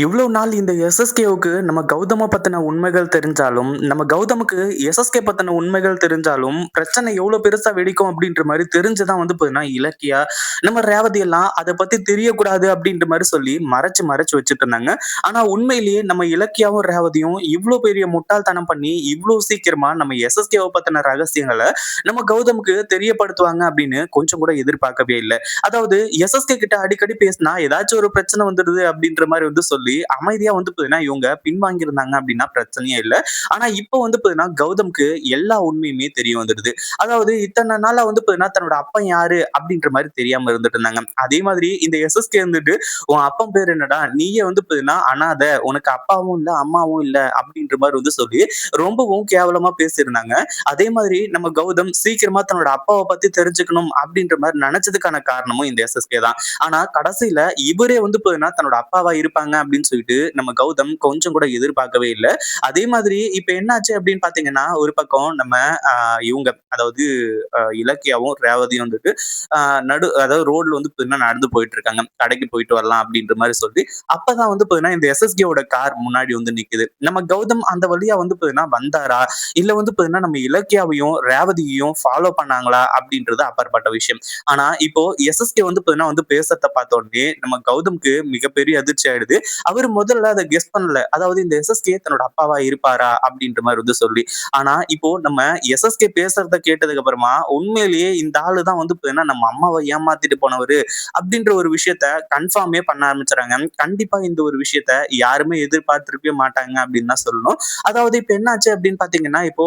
இவ்வளவு நாள் இந்த எஸ்எஸ்கேவுக்கு நம்ம கௌதம பத்தின உண்மைகள் தெரிஞ்சாலும், நம்ம கௌதமுக்கு எஸ்எஸ்கே பத்தின உண்மைகள் தெரிஞ்சாலும், பிரச்சனை எவ்வளவு பெருசா வெடிக்கும் அப்படின்ற மாதிரி தெரிஞ்சு தான் வந்து பார்த்தீங்கன்னா, இலக்கியா, நம்ம ரேவதி எல்லாம் அதை பத்தி தெரியக்கூடாது அப்படின்ற மாதிரி சொல்லி மறைச்சு, மறைச்சு வச்சுட்டு இருந்தாங்க. ஆனா உண்மையிலேயே நம்ம இலக்கியாவும், ரேவதியும் இவ்வளோ பெரிய முட்டாள்தனம் பண்ணி, இவ்வளோ சீக்கிரமா நம்ம எஸ்எஸ்கேவை பத்தின ரகசியங்களை நம்ம கௌதமுக்கு தெரியப்படுத்துவாங்க அப்படின்னு கொஞ்சம் கூட எதிர்பார்க்கவே இல்லை அதாவது எஸ்எஸ்கே கிட்ட அடிக்கடி பேசினா ஏதாச்சும் ஒரு பிரச்சனை வந்துடுது அப்படின்ற மாதிரி வந்து சொல்லி அமைதியா வந்து பாத்தீங்கன்னா இவங்க பின்வாங்கி இருந்தாங்க அப்படின்னா பிரச்சனையே இல்ல. ஆனா இப்போ வந்து பாத்தீங்கன்னா கௌதம்க்கு எல்லா உண்மையுமே தெரிய வந்துடுது. அதாவது இத்தனை நாளா வந்து பாத்தீங்கன்னா தன்னோட அப்பன் யாரு அப்படின்ற மாதிரி தெரியாம இருந்துட்டு இருந்தாங்க. அதே மாதிரி இந்த எஸ்எஸ்கே இருந்துட்டு, "உன் அப்பன் பேர் என்னடா? நீயே வந்து பாத்தீங்கன்னா அனாதை. உனக்கு அப்பாவும் இல்ல, அம்மாவும் இல்ல" அப்படின்ற மாதிரி வந்து சொல்லி ரொம்பவும் கேவலமா பேசியிருந்தாங்க. அதே மாதிரி நம்ம கௌதம் சீக்கிரமா தன்னோட அப்பாவை பத்தி தெரிஞ்சுக்கணும் அப்படின்ற மாதிரி நினைச்சதுக்கான காரணமும் இந்த எஸ்எஸ்கே தான். ஆனா கடைசியில இவரே வந்து பாத்தீங்கன்னா தன்னோட அப்பாவா இருப்பாங்க அப்படின்னு சொல்லிட்டு நம்ம கௌதம் கொஞ்சம் கூட எதிர்பார்க்கவே இல்லை அதே மாதிரி இப்ப என்னாச்சு அப்படின்னு பார்த்தீங்கன்னா, ஒரு பக்கம் நம்ம இவங்க அதாவது இலக்கியாவும், ரேவதியும் வந்துட்டு நடு அதாவது ரோட்ல வந்து பார்த்தீங்கன்னா நடந்து போயிட்டு இருக்காங்க. கடைக்கு போயிட்டு வரலாம் அப்படின்ற மாதிரி சொல்லி, அப்பதான் வந்து பார்த்தீங்கன்னா, இந்த எஸ்எஸ்கேவோட கார் முன்னாடி வந்து நிக்குது. நம்ம கௌதம் அந்த வழியா வந்து பார்த்தீங்கன்னா வந்தாரா? இல்ல வந்து பார்த்தீங்கன்னா, நம்ம இலக்கியாவையும், ரேவதியையும் ஃபாலோ பண்ணாங்களா? அப்படின்றது அப்பாற்பட்ட விஷயம். ஆனா இப்போ எஸ்எஸ்கே வந்து பார்த்தீங்கன்னா வந்து பேசுறத பார்த்த உடனே நம்ம கௌதம்க்கு மிகப்பெரிய அதிர்ச்சி ஆயிடுது. அவர் முதல்ல அத கெஸ் பண்ணல. அதாவது இந்த எஸ்எஸ்கே தன்னோட அப்பாவா இருப்பாரா? அப்படின்ற மாதிரி வந்து சொல்லி. ஆனா இப்போ நம்ம எஸ்எஸ்கே பேசுறத கேட்டதுக்கு அப்புறமா, உண்மையிலேயே இந்த ஆளு தான் வந்து பார்த்தீங்கன்னா, நம்ம அம்மாவை ஏமாத்திட்டு போனவரு அப்படின்ற ஒரு விஷயத்த கன்ஃபார்மே பண்ண ஆரம்பிச்சாங்க கண்டிப்பா இந்த ஒரு விஷயத்த யாருமே எதிர்பார்த்திருக்கவே மாட்டாங்க அப்படின்னு தான் சொல்லணும். அதாவது இப்ப என்னாச்சு அப்படின்னு பாத்தீங்கன்னா இப்போ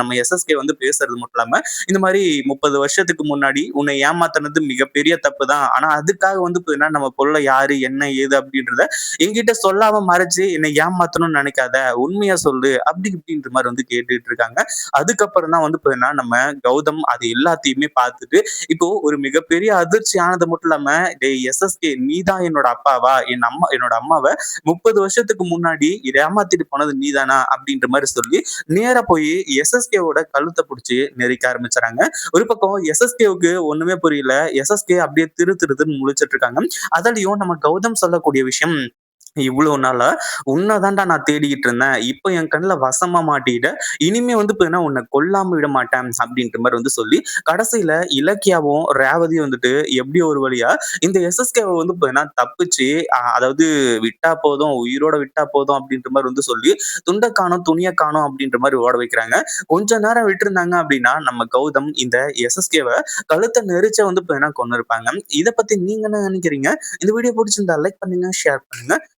நம்ம எஸ்எஸ்கே வந்து பேசுறது மட்டும் இல்லாம, இந்த மாதிரி முப்பது வருஷத்துக்கு முன்னாடி உன்னை ஏமாத்துனது மிகப்பெரிய தப்பு தான். ஆனா அதுக்காக வந்து பார்த்தீங்கன்னா, நம்ம பொருளை யாரு? என்ன? ஏது? அப்படின்றத என்கிட்ட சொல்லாம மறைச்சு என்னை ஏமாத்தணும்னு நினைக்காத. உண்மையா சொல்லு. அப்படி இப்படின்ற மாதிரி வந்து கேட்டுட்டு இருக்காங்க. அதுக்கப்புறம் தான் வந்து பார்த்தீங்கன்னா, நம்ம கௌதம் அது எல்லாத்தையுமே பார்த்துட்டு, இப்போ ஒரு மிகப்பெரிய அதிர்ச்சி ஆனது மட்டும் இல்லாம, டே எஸ்எஸ்கே நீ தான் என்னோட அப்பாவா? என் அம்மா என்னோட அம்மாவை முப்பது வருஷத்துக்கு முன்னாடி ஏமாத்திட்டு போனது நீ தானா?" அப்படின்ற மாதிரி சொல்லி, நேரா போய் எஸ்எஸ்கேவோட கழுத்தை பிடிச்சி நெரிக்க ஆரம்பிச்சாங்க ஒரு பக்கம் எஸ்எஸ்கேவுக்கு ஒண்ணுமே புரியல. எஸ்எஸ்கே அப்படியே திரு திருன்னு முழிச்சிட்டு இருக்காங்க. அதுலயும் நம்ம கௌதம் சொல்லக்கூடிய விஷயம், "இவ்வளோ நாளா உன்னதான்டா நான் தேடிக்கிட்டு இருந்தேன். இப்போ என் கண்ணுல வசமா மாட்டிக்கிட்ட. இனிமே வந்து பார்த்தீங்கன்னா, உன்னை கொல்லாம விட மாட்டேன்." அப்படின்ற மாதிரி வந்து சொல்லி, கடைசியில இலக்கியாவும், ரேவதியும் வந்துட்டு எப்படி ஒரு வழியா இந்த எஸ்எஸ்கேவை வந்து பார்த்தீங்கன்னா தப்பிச்சு அதாவது "விட்டா போதும், உயிரோட விட்டா போதும்" அப்படின்ற மாதிரி வந்து சொல்லி, துண்டை காணோம், துணிய காணோம்" அப்படின்ற மாதிரி ஓட வைக்கிறாங்க. கொஞ்ச நேரம் விட்டுருந்தாங்க அப்படின்னா, நம்ம கௌதம் இந்த எஸ்எஸ்கேவை கழுத்த நெரிச்ச வந்து இப்போ கொண்டு இருப்பாங்க இதை பத்தி நீங்க என்ன நினைக்கிறீங்க இந்த வீடியோ பிடிச்சிருந்தா லைக் பண்ணுங்க, ஷேர் பண்ணுங்க.